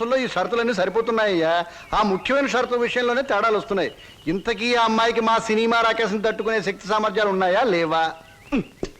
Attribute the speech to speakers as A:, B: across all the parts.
A: కేసుల్లో ఈ షరతులన్నీ సరిపోతున్నాయ్యా. ఆ ముఖ్యమైన షరతుల విషయంలోనే తేడాలు వస్తున్నాయి. ఇంతకీ ఆ అమ్మాయికి మా సినిమా రాకేశం తట్టుకునే శక్తి సామర్థ్యాలు ఉన్నాయా? లేవా?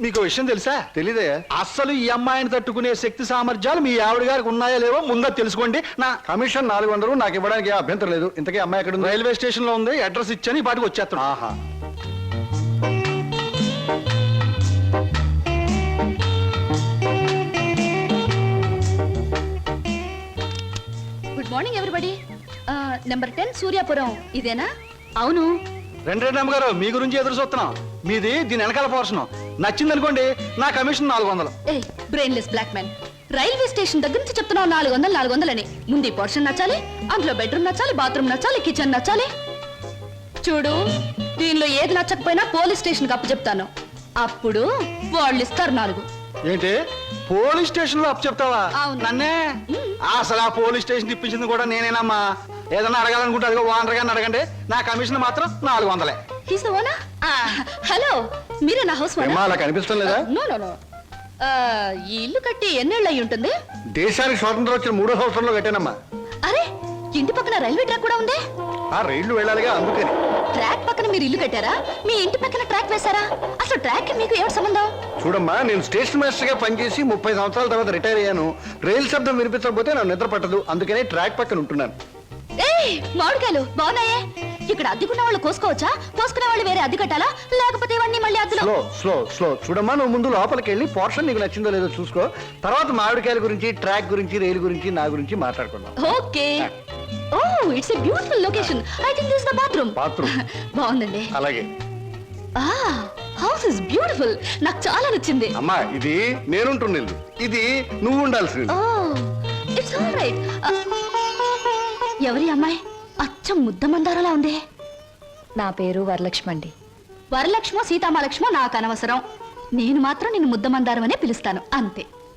B: మీకు విషయం తెలుసా?
A: తెలీదయ్యా.
B: అస్సలు ఈ అమ్మాయిని తట్టుకునే శక్తి సామర్థ్యాలు మీ ఆవిడ గారికి ఉన్నాయా లేవో ముందో తెలుసుకోండి. నా
A: కమిషన్ నాలుగు వందలు నాకు ఇవ్వడానికి అభ్యంతరం లేదు. ఇంతకీ అమ్మాయి ఎక్కడ ఉంది
B: రైల్వే స్టేషన్లో ఉంది అడ్రస్ ఇచ్చాను ఈ పాటికి వచ్చేస్తాను
A: ఆహా.
C: నెంబర్ టెన్ సూర్యాపురం ఇదేనా? అవును.
B: రెండు రెండు అమ్మగారు మీ గురించి ఎదురు చూస్తున్నాం. మీది దీని వెనకాల పోర్షన్ నచ్చింది అనుకోండి నా కమిషన్ నాలుగు వందలు.
C: A brainless black man railway station దగ్గర నుంచి చెప్తున్నావు నాలుగు వందలు నాలుగు వందలని. ముందు ఈ పోర్షన్ నచ్చాలి అందులో బెడ్రూమ్ నచ్చాలి బాత్రూమ్ నచ్చాలి కిచెన్ నచ్చాలి. చూడు దీనిలో ఏది నచ్చకపోయినా పోలీస్ స్టేషన్ అప్పు చెప్తాను. అప్పుడు వాళ్ళు ఇస్తారు నాలుగు.
B: ఏంటి? పోలీస్ స్టేషన్లో అప్పు చెప్తావా?
C: అవును.
B: నన్నే? అసలు ఆ పోలీస్ స్టేషన్ ఇప్పించింది కూడా నేనేనమ్మా. ఏదన్నా అడగాలనుకుంటే అదిగో ఓనర్ గారిని అడగండి. నా కమిషన్ మాత్రం నాలుగు వందలే.
C: హీస్ ఓనా హలో మీరే నా హౌస్
A: ఏమ్మా అలా కనిపిస్తాం లేదా?
C: నో నో నో ఈ ఇల్లు కట్టి ఎన్నేళ్ళు అయి ఉంటుంది?
A: దేశానికి స్వాతంత్రం వచ్చిన మూడో సంవత్సరంలో కట్టానమ్మా.
C: అరే ఇంటి పక్కన రైల్వే ట్రాక్ కూడా ఉంది?
A: ఆ రైళ్ళు వెళ్ళాలిగా అందుకని.
C: ట్రాక్ పక్కన మీరు ఇల్లు కట్టారా? మీ ఇంటి పక్కన ట్రాక్ వేశారా? అసలు ట్రాక్ మీకు ఏమిటి సంబంధం?
A: చూడమ్మా నేను స్టేషన్ మాస్టర్గా పనిచేసి ముప్పై సంవత్సరాల తర్వాత రిటైర్ అయ్యాను. రైలు శబ్దం వినిపించకపోతే నాకు నిద్ర పట్టదు. అందుకనే ట్రాక్ పక్కన ఉంటున్నాను.
C: మామిడికాయలు బాగున్నాయే? ఇక్కడ అద్దెకున్న వాళ్ళు కోసుకోవచ్చా? కోసుకునే వాళ్ళు వేరే అద్దె కట్టాలా? లేకపోతే ఇవన్నీ మళ్ళీ అద్దెలో
A: స్లో స్లో స్లో చూడమ్మా నువ్వు ముందు లోపలికి వెళ్ళి పోర్షన్ నీకు నచ్చిందో లేదో చూసుకో. తర్వాత మామిడికాయల గురించి ట్రాక్ గురించి రైలు గురించి నా గురించి మాట్లాడుకుందాం.
C: Okay. Oh it's a beautiful location I think this the bathroom
A: Bathroom.
C: బాగుందండి.
A: అలాగే.
C: ఆ హౌస్ ఇస్ బ్యూటిఫుల్ నాకు చాలా నచ్చింది.
A: అమ్మా ఇది నేనుంటున్న ఇల్లు. ఇది నువ్వు ఉండాల్సింది
C: ఓ ఇట్స్ ఆల్ రైట్ ఎవరి అమ్మాయి? అచ్చం ముద్ద మందారలా ఉంది.
D: నా పేరు వరలక్ష్మి అండి
C: వరలక్ష్మో సీతామలక్ష్మో నాకు అనవసరం. నేను మాత్రం నిన్ను ముద్దమందారం అనే పిలుస్తాను. అంతే.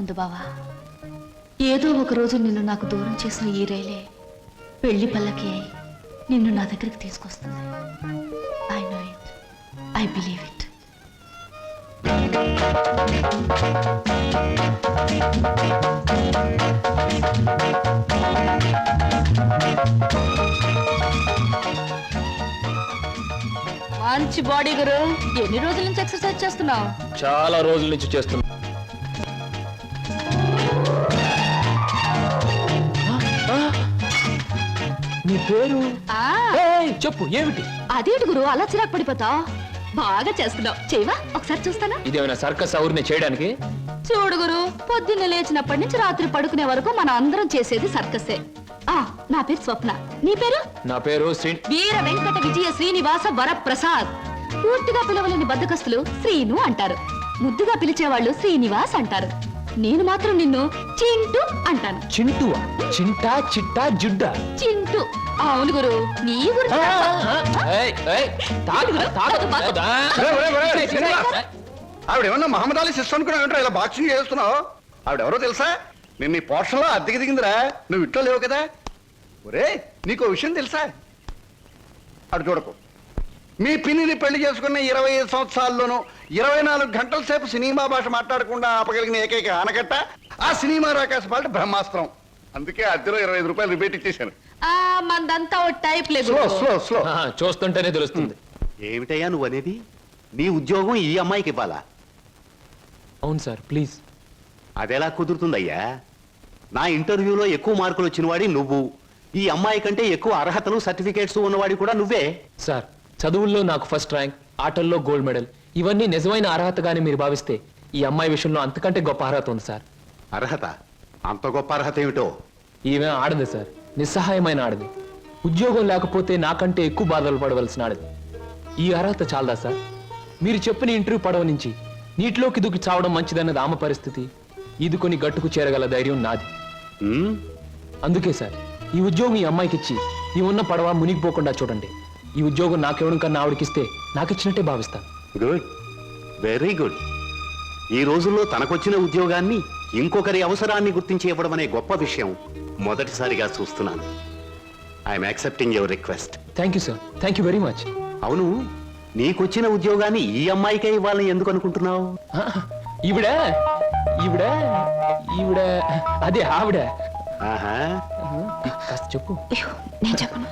C: ఉంది బావా. ఏదో ఒక రోజు నిన్ను నాకు దూరం చేసిన ఈ రైలే పెళ్ళి పల్లకి అయి నిన్ను నా దగ్గరికి తీసుకొస్తుంది. I know it I believe it మంచి బాడీ గురు. ఎన్ని రోజుల నుంచి ఎక్సర్సైజ్ చేస్తున్నావు?
E: చాలా రోజుల నుంచి చేస్తున్నా. పేరు?
C: ఆ.
E: ఏయ్, చెప్పు ఏమిటి?
C: అదేంటి గురు అలా చిరాకు పడిపోతావు? బాగా చేస్తున్నావు. చేయవా? ఒకసారి చూస్తానా?
E: ఇదేమైనా సర్కస్ అవురిని చేయడానికి?
C: చూడు గురు పొద్దున్నే లేచినప్పటి నుంచి రాత్రి పడుకునే వరకు మన అందరం చేసేది సర్కసే. ఆ నా పేరు స్వప్న. నీ పేరు?
E: నా పేరు శ్రీ
C: వీర వెంకట విజయ శ్రీనివాస వరప్రసాద్. పూర్తిగా పిలవలేని బద్దకస్తులు శ్రీను అంటారు. ముద్దుగా పిలిచేవాళ్ళు శ్రీనివాస్ అంటారు. నేను మాత్రం నిన్ను చింటూ అంటాను.
E: చింటువా? చింటా చిట్టా జుడ్డా?
C: చింటూ. అవును గురు. నీ గురించి నాకు-
E: ఏయ్, ఏయ్, తాగు, తాగు, తాగుదా?
A: ఆవిడ ఏమన్నా మహమ్మద్ అలీ సిస్టర్ అనుకున్నా ఏంట్రా? ఇలా బాక్సింగ్ చేస్తున్నావు? ఆవిడ ఎవరో తెలుసా? నేను నీ పోర్షన్లో అద్దెకి దిగిందిరా. నువ్వు ఇంట్లో లేవు కదా. ఒరే నీకు విషయం తెలుసా? అటు చూడకు. మీ పిన్నిని పెళ్ళి చేసుకున్న ఇరవై ఐదు సంవత్సరాల్లోనూ ఇరవై నాలుగు గంటల సేపు సినిమా భాష మాట్లాడకుండా ఆపగలిగిన ఏకైక ఆనకట్ట ఆ సినిమా రాకాశ పాట బ్రహ్మాస్త్రం. అందుకే అద్దెలో ఇరవై ఐదు రూపాయలు రిబేట్ ఇచ్చేశాను.
C: ఆ మందంతా ఓ టైప్ లేదు.
A: స్లో స్లో స్లో
E: ఆ, చూస్తుంటేనే తెలుస్తుంది.
F: ఏమిటయ్యా నువ్వు అనేది నీ ఉద్యోగం ఈ అమ్మాయికి ఇవ్వాలా?
E: అవును సార్ ప్లీజ్.
F: అదెలా కుదురుతుందయ్యా? నా ఇంటర్వ్యూలో ఎక్కువ మార్కులు వచ్చినవాడి నువ్వు. ఈ అమ్మాయి కంటే ఎక్కువ అర్హతలు సర్టిఫికేట్స్ ఉన్నవాడి కూడా నువ్వే.
E: సార్ చదువుల్లో నాకు ఫస్ట్ ర్యాంక్ ఆటల్లో గోల్డ్ మెడల్. ఇవన్నీ నిజమైన అర్హతగానే మీరు భావిస్తే ఈ అమ్మాయి విషయంలో అంతకంటే గొప్ప అర్హత ఉంది సార్.
F: అర్హత? అంత గొప్ప అర్హత ఏమిటో?
E: ఈమె ఆడదు సార్. నిస్సహాయమైన ఆడది ఉద్యోగం లేకపోతే నాకంటే ఎక్కువ బాధలు పడవలసిన ఆడది ఈ అర్హత చాలదా సార్? మీరు చెప్పిన ఇంటర్వ్యూ పడవ నుంచి నీటిలోకి దూకి చావడం మంచిదన్నది ఆమె పరిస్థితి. ఈదుకొని గట్టుకు చేరగల ధైర్యం నాది. అందుకే సార్ ఈ ఉద్యోగం ఈ అమ్మాయికి ఇచ్చి ఈ ఉన్న పడవ మునిగిపోకుండా చూడండి. ఈ ఉద్యోగం నాకెవడం కన్నా ఆవిడకిస్తే నాకిచ్చినట్టే భావిస్తాను
F: గుడ్. Very good. ఈ రోజుల్లో తనకొచ్చిన ఉద్యోగాన్ని ఇంకొకరి అవసరాన్ని గుర్తించి ఇవ్వడం అనే గొప్ప విషయం మొదటిసారిగా చూస్తున్నాను. I'm accepting your request
E: thank you sir thank you very much
F: అవును నీకొచ్చిన ఉద్యోగాన్ని ఈ అమ్మాయికే ఇవ్వాలని ఎందుకు అనుకుంటున్నావు?
E: ఈవిడ ఈవిడ ఈవిడ అదే ఆవిడ.
F: ఆహా.
E: కాస్త చెప్పు.
C: నేను చెప్పను.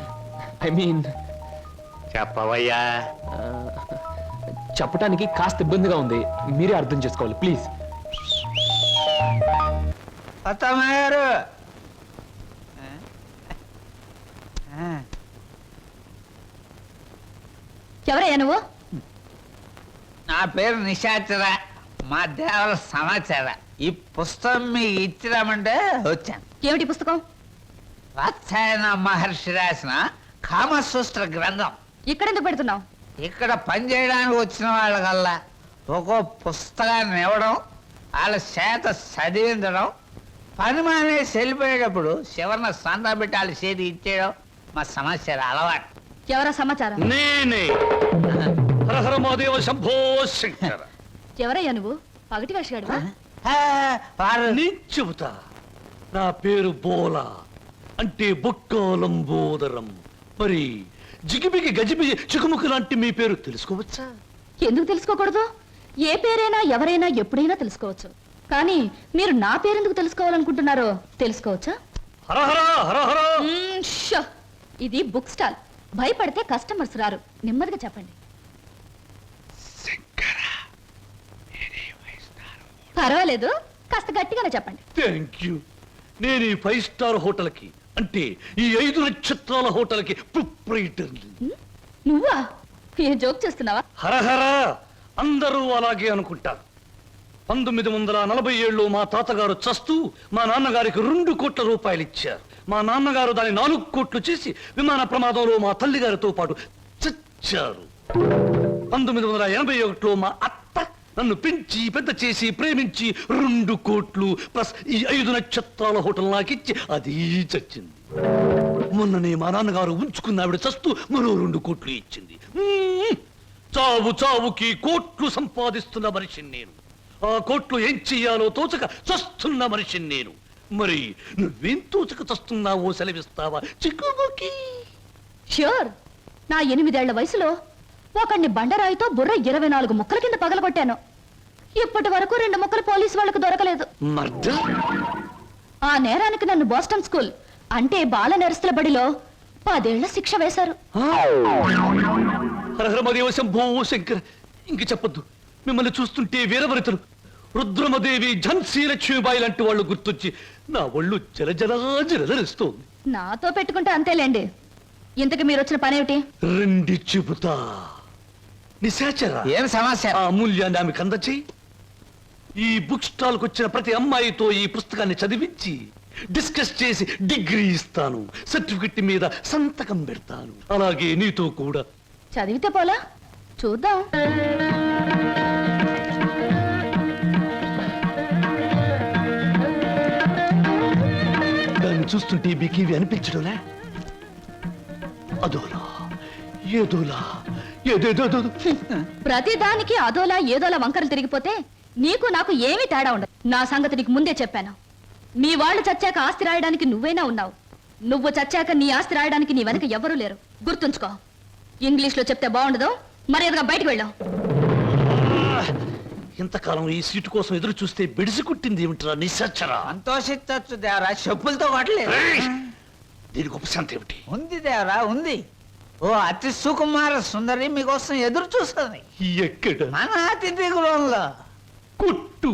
E: ఐ మీన్
F: చెప్పవయ్యా.
E: చెప్పడానికి కాస్త ఇబ్బందిగా ఉంది. మీరే అర్థం చేసుకోవాలి ప్లీజ్
G: అత్తమ్మారు
C: ఎవరయ్యా నువ్వు?
G: నా పేరు నిశాచర మా దేవర సమాచార. ఈ పుస్తకం మీకు ఇచ్చిరామంటే వచ్చాను.
C: ఏమిటి పుస్తకం?
G: వాత్సాయన మహర్షి రాసిన కామసూత్ర గ్రంథం.
C: ఇక్కడెందుకు పెడుతున్నావు?
G: ఇక్కడ పనిచేయడానికి వచ్చిన వాళ్ళకల్లా ఒక్కో పుస్తకాన్ని ఇవ్వడం వాళ్ళ చేత చదివించడం పని మానేసి వెళ్ళిపోయేటప్పుడు చివరిన సంతా పెట్టి వాళ్ళ చేతి ఇచ్చేయడం మా సమాచారం అలవాటు.
C: ఎవరా సమాచారం?
B: నేనే. హరహర మహాదేవ శంభో శంకర.
C: ఎవరయ్యా నువ్వు? పగటి వేషగాడు
G: ఆ, వారు
H: నేను చెబుతా. నా పేరు బోలా. అంటే బొక్కోలంబోదరం మరి జిగిబిగి గజిబిగి చికుముకు లాంటి మీ పేరు తెలుసుకోవచ్చా?
C: ఎందుకు తెలుసుకోకూడదు? ఏ పేరైనా ఎవరైనా ఎప్పుడైనా తెలుసుకోవచ్చు. కానీ మీరు నా పేరెందుకు తెలుసుకోవాలనుకుంటున్నారో తెలుసుకోవచ్చా? మ్మ్, షో. ఇది బుక్ స్టాల్. భయపడితే కస్టమర్స్ రారు. నెమ్మదిగా చెప్పండి. పర్వాలేదు. కాస్త గట్టిగానే చెప్పండి.
H: థ్యాంక్ యూ నేను ఈ ఫైవ్ స్టార్ హోటల్కి అంటే ఈ ఐదు నక్షత్రాల హోటల్కి ప్రొప్రైటర్
C: నువ్వా? ఏ జోక్ చేస్తున్నావా?
H: హరహర. అందరూ అలాగే అనుకుంటారు. పంతొమ్మిది వందల నలభై ఏళ్ళు మా తాతగారు చస్తూ మా నాన్నగారికి రెండు కోట్ల రూపాయలు ఇచ్చారు. మా నాన్నగారు దాని నాలుగు కోట్లు చేసి విమాన ప్రమాదంలో మా తల్లిగారితో పాటు చచ్చారు. పంతొమ్మిది వందల ఎనభై ఒకటిలో మా అత్త నన్ను పెంచి పెద్ద చేసి ప్రేమించి రెండు కోట్లు ప్లస్ ఈ ఐదు నక్షత్రాల హోటల్ నాకిచ్చి అది చచ్చింది. మొన్ననే మా నాన్నగారు ఉంచుకున్న ఆవిడ చస్తూ మరో రెండు కోట్లు ఇచ్చింది. చావు చావుకి కోట్లు సంపాదిస్తున్న మనిషిని నేను. ఆ కోర్టులో ఏం చెయ్యాలో తోచక చస్తున్న మనిషిని నేను. మరి నువ్వేం తోచక చస్తున్నావో సెలవిస్తావా? చిక్కుబుకి
C: ష్యూర్. నా ఎనిమిదేళ్ళ వయసులో ఒకడిని బండరాయితో బుర్ర ఇరవై నాలుగు ముక్కల కింద పగలగొట్టాను. ఇప్పటి వరకు రెండు ముక్కలు పోలీసు వాళ్ళకు దొరకలేదు. ఆ నేరానికి నన్ను బోస్టన్ స్కూల్ అంటే బాల నెరస్తుల బడిలో పదేళ్ళ శిక్ష వేశారు.
H: శంకర్. ఇంక చెప్పొద్దు. మిమ్మల్ని చూస్తుంటే వీరవరితలు. రుద్రమదేవి ఝన్సీ లక్ష్మీబాయి లాంటి వాళ్ళు గుర్తొచ్చి నా ఒళ్ళు జలజలా జలజలిస్తోంది.
C: నాతో పెట్టుకుంటే అంతేలేండి. ఇంతకు మీరు వచ్చిన పనేమిటి?
H: రెండి చెబుతా. నిశాచర.
G: ఏం సమస్య?
H: ఆ అమూల్యాన్ని ఆమెకు అందచేయి. ఈ బుక్ స్టాల్ వచ్చిన ప్రతి అమ్మాయితో ఈ పుస్తకాన్ని చదివించి డిస్కస్ చేసి డిగ్రీ ఇస్తాను. సర్టిఫికెట్ మీద సంతకం పెడతాను. అలాగే నీతో కూడా.
C: చదివితే పోలా? చూద్దాం.
H: చూస్తుంటే మీకు ఇవి అనిపించడంలే? అదోలా ఏదోలా ఏదేదో
C: ప్రతిదానికి అదోలా ఏదోలా వంకరలు తిరిగిపోతే నీకు నాకు ఏమీ తేడా ఉండదు. నా సంగతి నీకు ముందే చెప్పాను. మీ వాళ్ళు చచ్చాక ఆస్తి రాయడానికి నువ్వైనా ఉన్నావు. నువ్వు చచ్చాక నీ ఆస్తి రాయడానికి నీ వెనక ఎవరూ లేరు. గుర్తుంచుకో. ఇంగ్లీష్లో చెప్తే బాగుండదు. మర్యాదగా బయటకు వెళ్ళావు
H: ఇంతకాలం ఈ సీటు కోసం ఎదురు చూస్తే బెడిసి కుట్టింది ఏమిట్రా నిశాచరా
G: సంతోషించచ్చు దేవరా చెప్పులతో కొట్టలేదు
H: దీనికి ఉపశాంతి ఏమిటి?
G: ఉంది దేవరా ఉంది. ఓ అతి సుకుమార సుందరి మీకోసం ఎదురు చూస్తుంది.
H: ఎక్కడ?
G: మన అతిథి గృహంలో.
H: కొట్టు.